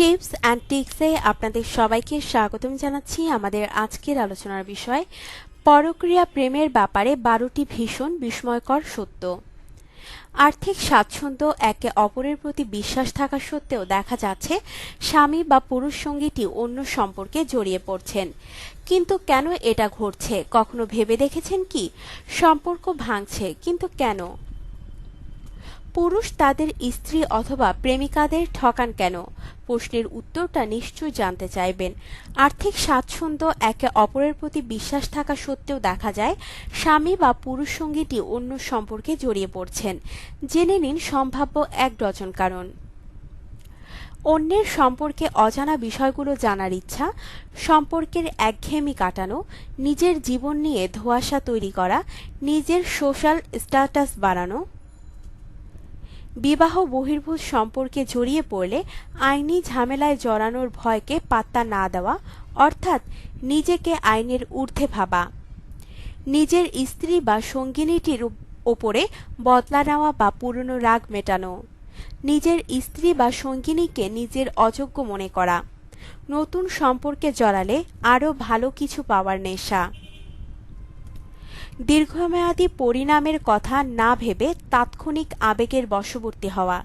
Tips and টিক্সে আপনাদের সবাইকে স্বাগতম জানাচ্ছি আমাদের আজকের আলোচনার বিষয়, পরক্রিয়া প্রেমের ব্যাপারে বারোটি ভীষণ বিস্ময়কর সত্য। আর্থিক স্বাচ্ছন্দ্য একে অপরের প্রতি বিশ্বাস থাকা সত্ত্বেও দেখা যাচ্ছে স্বামী বা পুরুষ সঙ্গীটি অন্য সম্পর্কে জড়িয়ে পড়ছেন। কিন্তু কেন এটা ঘটছে? কখনো ভেবে দেখেছেন কি? সম্পর্ক ভাঙছে, কিন্তু কেন? পুরুষ তাদের স্ত্রী অথবা প্রেমিকাদের ঠকান কেন? প্রশ্নের উত্তরটা নিশ্চয়ই জানতে চাইবেন। আর্থিক স্বাচ্ছন্দ্য একে অপরের প্রতি বিশ্বাস থাকা সত্ত্বেও দেখা যায়, স্বামী বা পুরুষ সঙ্গীটি অন্য সম্পর্কে জড়িয়ে পড়ছেন। জেনে নিন সম্ভাব্য এক ডজন কারণ। অন্যের সম্পর্কে অজানা বিষয়গুলো জানার ইচ্ছা, সম্পর্কের একঘেয়েমি কাটানো, নিজের জীবন নিয়ে ধোঁয়াশা তৈরি করা, নিজের সোশ্যাল স্ট্যাটাস বাড়ানো বিবাহ বহির্ভূত সম্পর্কে জড়িয়ে পড়লে আইনি ঝামেলায় জড়ানোর ভয়কে পাত্তা না দেওয়া, অর্থাৎ নিজেকে আইনের ঊর্ধ্বে ভাবা। নিজের স্ত্রী বা সঙ্গিনীটির ওপরে বদলা নেওয়া বা পুরনো রাগ মেটানো। নিজের স্ত্রী বা সঙ্গিনীকে নিজের অযোগ্য মনে করা। নতুন সম্পর্কে জড়ালে আরও ভালো কিছু পাওয়ার নেশা। দীর্ঘমেয়াদী পরিণামের কথা না ভেবে তাৎক্ষণিক আবেগের বশবর্তী হওয়া,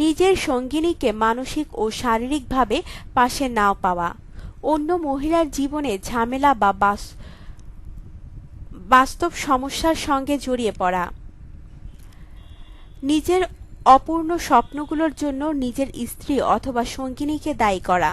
নিজের সঙ্গিনীকে মানসিক ও শারীরিকভাবে পাশে নাও পাওয়া, অন্য মহিলার জীবনে ঝামেলা বা বাস্তব সমস্যার সঙ্গে জড়িয়ে পড়া, নিজের অপূর্ণ স্বপ্নগুলোর জন্য নিজের স্ত্রী অথবা সঙ্গিনীকে দায়ী করা।